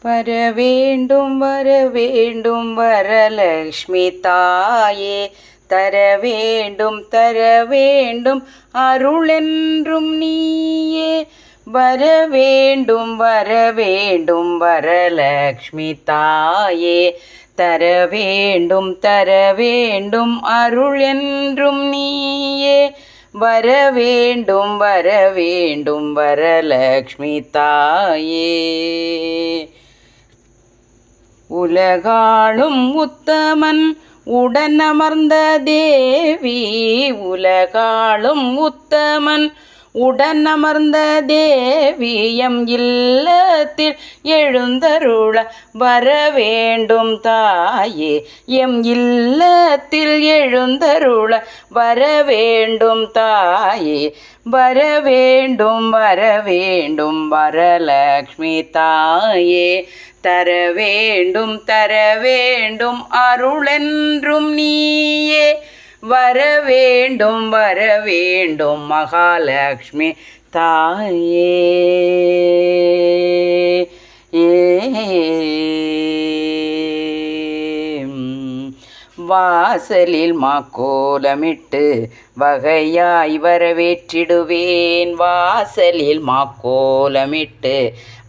வர வேண்டும் வர வேண்டும் வரலக்ஷ்மி தாயே. தர வேண்டும் தர வேண்டும் அருளென்றும் நீயே. வர வேண்டும் வர வேண்டும் வரலக்ஷ்மி தாயே. தர வேண்டும் தர வேண்டும் அருள் என்றும் நீயே. வர வேண்டும் வர வேண்டும் வரலக்ஷ்மி தாயே. உலகாளும் உத்தமன் உடனமர்ந்த தேவி உலகாளும் உத்தமன் உடனமர்ந்த தேவியம் இல்லத்தில் எழுந்தருள வர வேண்டும் தாயே. எம் இல்லத்தில் எழுந்தருள வர வேண்டும் தாயே. வர வேண்டும் வர வேண்டும் வரலக்ஷ்மி தாயே. தர வேண்டும் தர வேண்டும் அருளென்றும் நீயே. வர வேண்டும் வர வேண்டும் மகாலட்சுமி தாயே. வாசலில் மாக்கோலமிட்டு வகையாய் வரவேற்றிடுவேன். வாசலில் மாக்கோலமிட்டு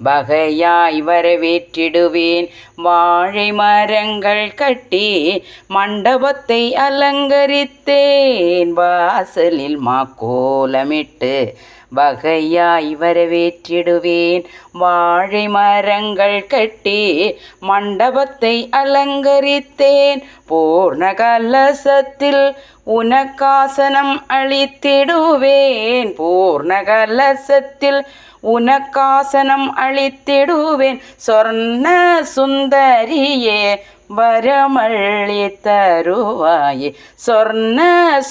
வகையாய் வரவேற்றிடுவேன். வாழை மரங்கள் கட்டி மண்டபத்தை அலங்கரித்தேன். வாசலில் மாக்கோலமிட்டு வகையாய் வரவேற்றிடுவேன் வாழை மரங்கள் கட்டி மண்டபத்தை அலங்கரித்தேன். பூர்ண கலசத்தில் உனக்காசனம் அளித்திடுவேன். பூர்ண கலசத்தில் உனக்காசனம் அளித்திடுவேன். சொர்ண சுந்தரியே வரமள்ளி தருவாயே. சொர்ண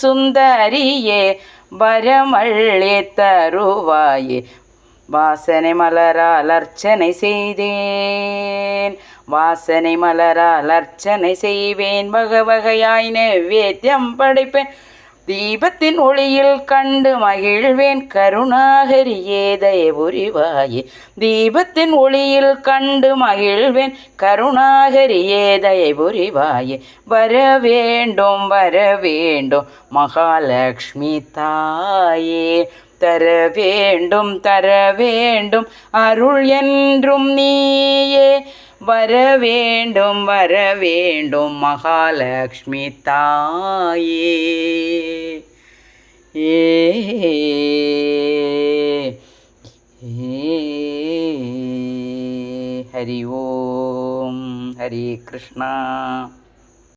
சுந்தரியே வரமள்ளி தருவாயே. வாசனை மலரால் அர்ச்சனை செய்தேன். வாசனை மலரால் அர்ச்சனை செய்வேன். வகை வகையாய் நைவேத்தியம் படைப்பேன். தீபத்தின் ஒளியில் கண்டு மகிழ்வேன் கருணாகரியே தயபுரிவாயே தீபத்தின் ஒளியில் கண்டு மகிழ்வேன் கருணாகரியே தயபுரிவாயே வர வேண்டும் வர வேண்டும் மகாலட்சுமி தாயே. தர வேண்டும் தர வேண்டும் அருள் என்றும் நீயே. வர வேண்டும் வர வேண்டும் மகாலட்சுமி தாயே ஏ ஹரி ஓம் ஹரி கிருஷ்ணா